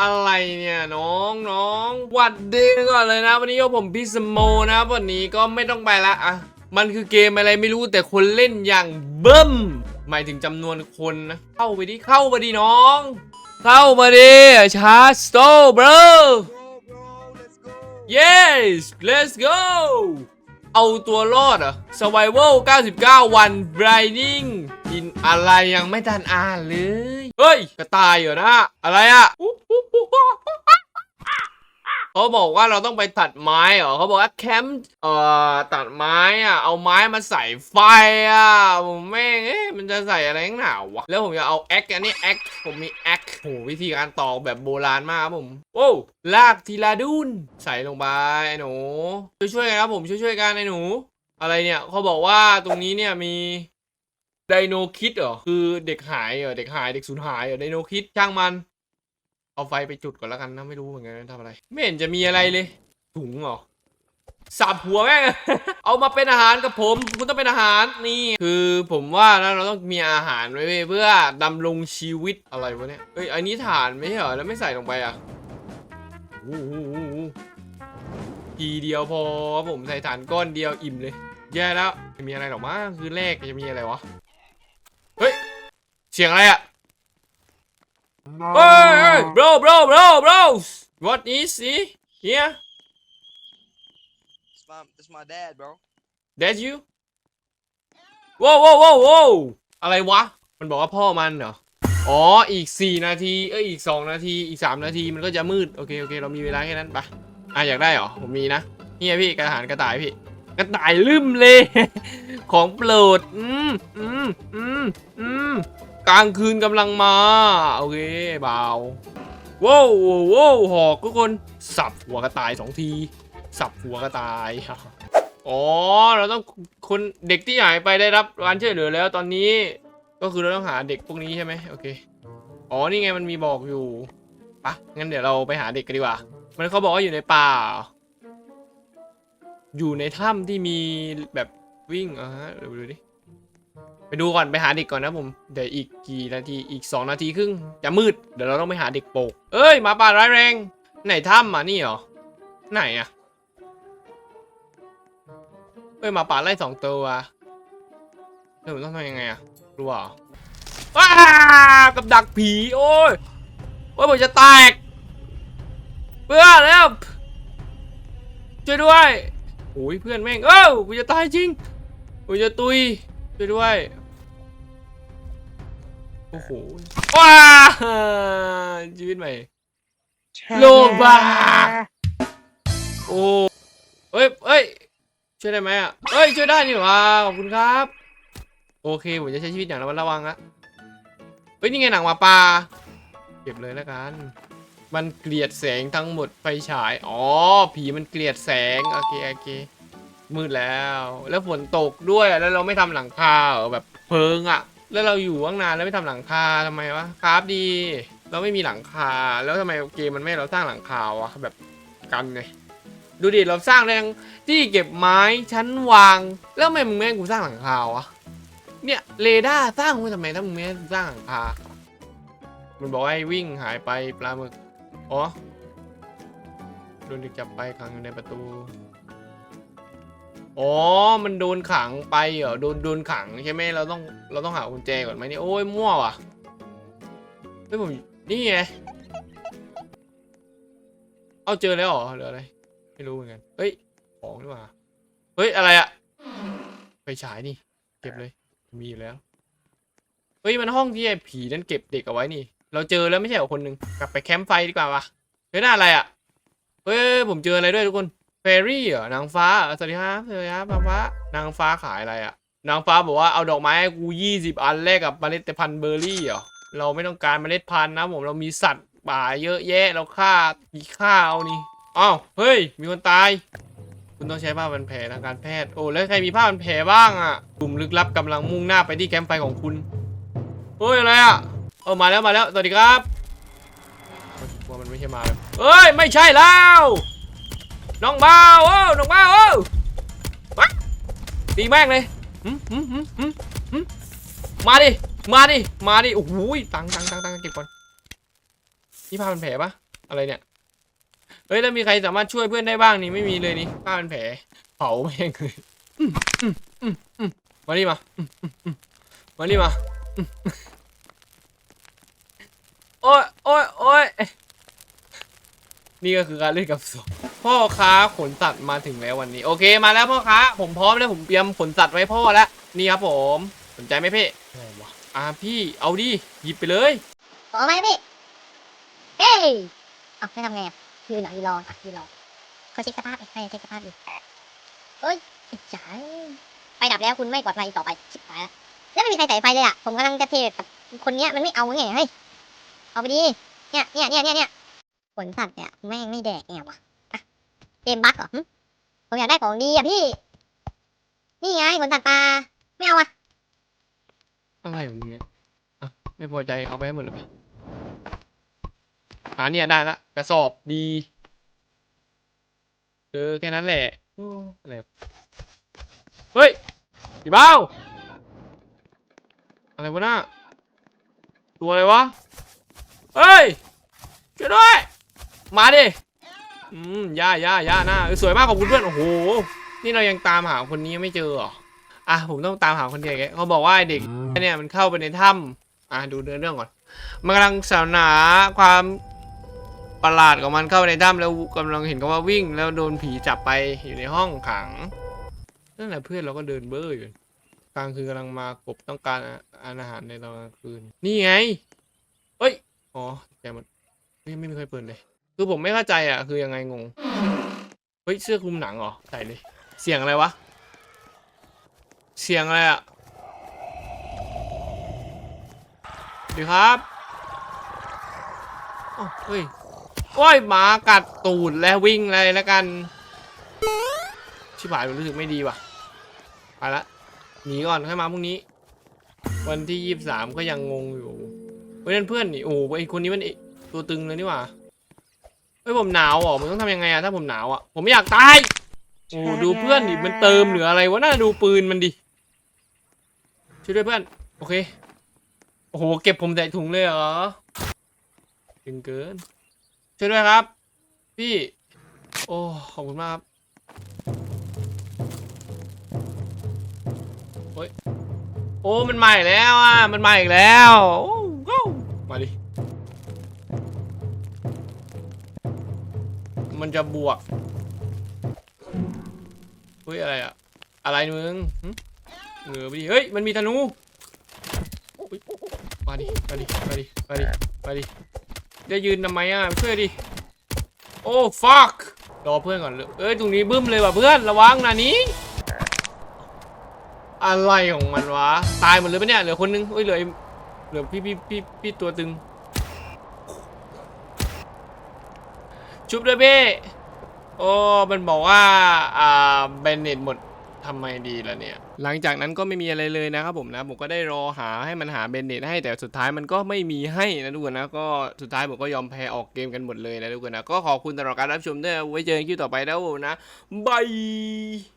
อะไรเนี่ยน้องน้องหวัดดีก่อนเลยนะ วันนี้ก็ผมพี่สโมนะ วันนี้ก็ไม่ต้องไปละอะมันคือเกมอะไรไม่รู้แต่คนเล่นอย่างเบิ้มหมายถึงจำนวนคนนะ เข้าไปดิเข้ามาดิน้อง เข้ามาดิชาร์จสโตร์บร yes let's go เอาตัวรอดเหรอ survival 99 วัน grinding กินอะไรยังไม่ทันอ่านเลย เฮ้ย กระต่ายเหรอนะ อะไรอะ เขาบอกว่าเราต้องไปตัดไม้เหรอเขาบอกว่าแคมป์เอ่อตัดไม้อะเอาไม้มาใส่ไฟอะผมแม่งเอ๊ะมันจะใส่อะไรข้างหนาวะแล้วผมจะเอาแอคอันนี้แอคผมมีแอคโหวิธีการตอกแบบโบราณมากครับผมโอ้ลากทีละดุนใส่ลงไปไอ้หนูช่วยๆกันครับผมช่วยๆกันไอ้หนู อะไรเนี่ยเขาบอกว่าตรงนี้เนี่ยมีไดโนคิดเหรอคือเด็กหายเหรอเด็กหายเด็กสูญหายเหรอไดโนคิดช่างมัน เอาไฟไปจุดก่อนแล้วกันนะไม่รู้เหมือนกันทำอะไร ไม่เห็นจะมีอะไรเลย ถุงเหรอสับหัวแม่ง เอามาเป็นอาหารกับผม คุณต้องเป็นอาหารนี่ คือผมว่านะเราต้องมีอาหารไว้เพื่อดำรงชีวิตอะไรวะเนี่ยเอ้ยอันนี้ฐานไม่เหรอแล้วไม่ใส่ลงไปอะโอ้โหทีเดียวพอผมใส่ฐานก้อนเดียวอิ่มเลย แย่แล้วไม่มีอะไรหรอกมั้งคือแรกจะมีอะไรวะเฮ้ยเสียงอะไรอะ Hey, hey, bro, bro, bro, bro. What is he? Here? It's my, it's my dad, bro. That's you? Whoa, whoa, whoa, whoa. อะไรวะ มันบอกว่าพ่อมันเหรอ อ๋อ อีก 4 นาที เอ้ย อีก 2 นาที อีก 3 นาที มันก็จะมืด โอเค โอเค เรามีเวลาแค่นั้นไปะอะ อยากได้เหรอ ผมมีนะ นี่ไงพี่กระหารกระต่ายพี่ กระต่ายลืมเลย ของโปรด อืม อืม อืม อืม กลางคืนกำลังมา โอเคเบาว้าวว้าวหอกทุกคน สับหัวกระต่ายสองที สับหัวกระต่าย อ๋อ เราต้องคนเด็กที่หายไปได้รับการช่วยเหลือแล้วตอนนี้ ก็คือเราต้องหาเด็กพวกนี้ใช่ไหมโอเค อ๋อ นี่ไงมันมีบอกอยู่ปะงั้นเดี๋ยวเราไปหาเด็กกันดีกว่า มันเขาบอกว่าอยู่ในป่า อยู่ในถ้ำที่มีแบบวิ่งอะฮะเดี๋ยวดูดิ ไปดูก่อนไปหาเด็กก่อนนะผมเดี๋ยวอีกกี่นาทีอีก 2 นาทีครึ่งจะมืดเดี๋ยวเราต้องไปหาเด็กโปกเอ้ยหมาป่าร้ายแรง ไหนถ้ำอะนี่เหรอไหนอะเอ้ยหมาป่าไล่สองตัวเฮ้ยผมต้องทำยังไงอะรู้เปล่าว้ากับดักผีโอ้ยโอ้ยผมจะแตกเพื่อนแล้วช่วยด้วยโอ้ยเพื่อนแม่งเอ้ากูจะตายจริงกูจะตุยช่วยด้วย โอ้โหว้าชีวิตใหม่ โลบาโอ้เอ้ยเอ้ยช่วยได้ไหมอะเอ้ยช่วยได้นี่หว่าขอบคุณครับ โอเคผมจะใช้ชีวิตอย่างระมัดระวังละเฮ้ยนี่ไงหนังหมาป่าเก็บเลยแล้วกัน มันเกลียดแสงทั้งหมดไฟฉายอ๋อผีมันเกลียดแสงโอเคโอเคมืดแล้ว แล้วฝนตกด้วยแล้วเราไม่ทำหลังคาเหรอแบบเพิงอะ แล้วเราอยู่ตั้งนานแล้วไม่ทำหลังคาทำไมวะครับดี เราไม่มีหลังคา แล้วทำไมเกมมันไม่เราสร้างหลังคาวะแบบกันไงดูดิเราสร้างได้ทั้งที่เก็บไม้ชั้นวาง แล้วทำไมมึงไม่ให้กูสร้างหลังคาวะเนี่ยเรดาร์สร้างไว้ทำไมถ้ามึงไม่ให้กูสร้างหลังคา มันบอกให้วิ่งหายไปปลาหมึกอ๋อโดนเด็กจับไปขังอยู่ในประตู อ๋อ มันโดนขังไปเหรอ โดนโดนขังใช่ไหมเราต้องเราต้องหากุญแจก่อนไหมนี่โอ้ยมั่วว่ะเฮ้ยผมนี่ไง เอาเจอแล้วเหรอหรืออะไร ไม่รู้เหมือนกัน เฮ้ย ของดีกว่า เฮ้ย อะไรอะไฟฉายนี่ เก็บเลย มีอยู่แล้ว เฮ้ย มันห้องที่ไอ้ผีนั่นเก็บเด็กเอาไว้นี่ เราเจอแล้วไม่ใช่เหรอคนหนึ่งกลับไปแคมป์ไฟดีกว่าวะเฮ้ยน่าอะไรอะเฮ้ย ผมเจออะไรด้วยทุกคน เฟรี่เหรอนางฟ้าสวัสดีครับสวัสดีครับนางฟ้านางฟ้าขายอะไรอะนางฟ้าบอกว่าเอาดอกไม้ให้กูยี่สิบอันแลกกับเมล็ดพันธุ์เบอร์รี่เหรอเราไม่ต้องการเมล็ดพันธุ์นะผมเรามีสัตว์ป่าเยอะแยะเราฆ่ามีฆ่าเอานี่อ้าวเฮ้ย มีคนตาย คุณต้องใช้ผ้าพันแผลทางการแพทย์โอ้แล้วใครมีผ้าพันแผลบ้างอะกลุ่มลึกลับกำลังมุ่งหน้าไปที่แคมป์ไฟของคุณเฮ้ยอะไรอะเออมาแล้วมาแล้วสวัสดีครับกลัวมันไม่ใช่มาเฮ้ยไม่ใช่แล้ว น้องบ้าวโอ้น้องบ้าวโอ้ตีแม่งเลยมาดิ มาดิ มาดิ โอ้โหตังค์ตังค์ตังค์ตังค์เก็บก่อนนี่ผ้าพันแผลปะอะไรเนี่ย เฮ้ย แล้วมีใครสามารถช่วยเพื่อนได้บ้างนี่ ไม่มีเลยนี่ผ้าพันแผล เผาแม่งเลยมานี่มา มานี่มา โอ้ยโอ้ยโอ้ย นี่ก็คือการเล่นกับศพพ่อค้าขนสัตว์มาถึงแล้ววันนี้ โอเคมาแล้วพ่อค้า ผมพร้อมแล้วผมเตรียมขนสัตว์ไว้พ่อแล้วนี่ครับผมสนใจไหมพี่อะไรวะอะพี่เอาดิหยิบไปเลยขอไหมพี่เฮ้ยเอาไม่ทำไงอะยืนเหรอยืนรออะยืนรอเขาเช็คสภาพให้เช็คสภาพอยู่เอ้ยจ๋าไฟดับแล้วคุณไม่ปลอดภัยต่อไปชิบหายแล้วแล้วไม่มีใครใส่ไฟเลยอะผมกำลังจะเทกับคนเนี้ยมันไม่เอาไงเฮ้ยเอาไปดิเนี่ยเนี่ยเนี่ยเนี่ยเนี่ย ขนสัตว์เนี่ยแม่งไม่แดกไงวะอะเกมบั๊กเหรอผมอยากได้ของดีอะพี่ นี่ไงขนสัตว์ปลาไม่เอาอะอะไรองมึงเนี่ยอะไม่พอใจเอาไปให้หมดเลยไปอ่าเนี่ยได้ละกระสอบดีเออแค่นั้นแหละอะไรวเฮ้ยพี่เบ้าอะไรวะน่าตัวอะไรวะ เฮ้ยช่วยด้วย มาดิอืมย่าย่าย่าหน้าสวยมากขอบคุณเพื่อนโอ้โหนี่เรายังตามหาคนนี้ไม่เจอเหรออะผมต้องตามหาคนเดียวแกเขาบอกว่าเด็กเนี่ยมันเข้าไปในถ้ำอะดูเนื้อเรื่องก่อนมันกำลังสาวหนาความประหลาดของมันเข้าไปในถ้ำแล้วกำลังเห็นกันว่าวิ่ง แล้วโดนผีจับไปอยู่ในห้องขังนั่นแหละเพื่อนเราก็เดินเบ้ออยู่กลางคืนกำลังมากบต้องการอาหารในตอนกลางคืน นี่ไงเอ้ยอ๋อแต่มันไม่ไม่มีใครเปิดเลย คือผมไม่เข้าใจอะ คือยังไงงง เฮ้ย เสื้อคลุมหนังเหรอ ใส่เลย เสียงอะไรวะ เสียงอะไรอะดีครับอ้าวเฮ้ยโอ้ยหมากัดตูดแล้ววิ่งเลยแล้วกัน ชิบหายรู้สึกไม่ดีว่ะ ไปละ หนีก่อนค่อยมาพรุ่งนี้ วันที่ยี่สามก็ยังงงอยู่เฮ้ยนั่นเพื่อนนี่ โอ้โหไอคนนี้มันตัวตึงเลยนี่หว่า เฮ้ยผมหนาวเหรอมันต้องทำยังไงอะถ้าผมหนาวอะผมไม่อยากตายโอ้ดูเพื่อนดิมันเติมหรืออะไรวะน่าดูปืนมันดิช่วยด้วยเพื่อนโอเคโอ้โหเก็บผมใส่ถุงเลยเหรอถึงเกินช่วยด้วยครับ พี่ โอ้ขอบคุณมากครับโอ้ยโอ้มันมาอีกแล้วอะมันมาอีกแล้วโอ้โหมาดิ มันจะบวกเฮ้ยอะไรอะอะไรมึงเหงือไปดิเฮ้ยมันมีธนูมาดิมาดิมาดิมาดิมาดิจะยืนทำไมอะช่วยดิโอ้ fuck รอเพื่อนก่อนเลยเอ้ยตรงนี้บึ้มเลยว่ะเพื่อนระวังนะนี้อะไรของมันวะตายหมดเลยปะเนี่ยเหลือคนนึงเอ้ยเหลือเหลือพี่พี่พี่พี่ตัวตึง ชุบด้วยพี่โอ้มันบอกว่าอ่าเบนเน็ตหมดทำไมดีล่ะเนี่ย หลังจากนั้นก็ไม่มีอะไรเลยนะครับผมนะผมก็ได้รอหาให้มันหาเบนเน็ตให้แต่สุดท้ายมันก็ไม่มีให้นะทุกคนนะก็สุดท้ายผมก็ยอมแพ้ออกเกมกันหมดเลยนะทุกคนนะก็ขอบคุณสำหรับการรับชมด้วยไว้เจอกันคลิปต่อไปแล้วนะบาย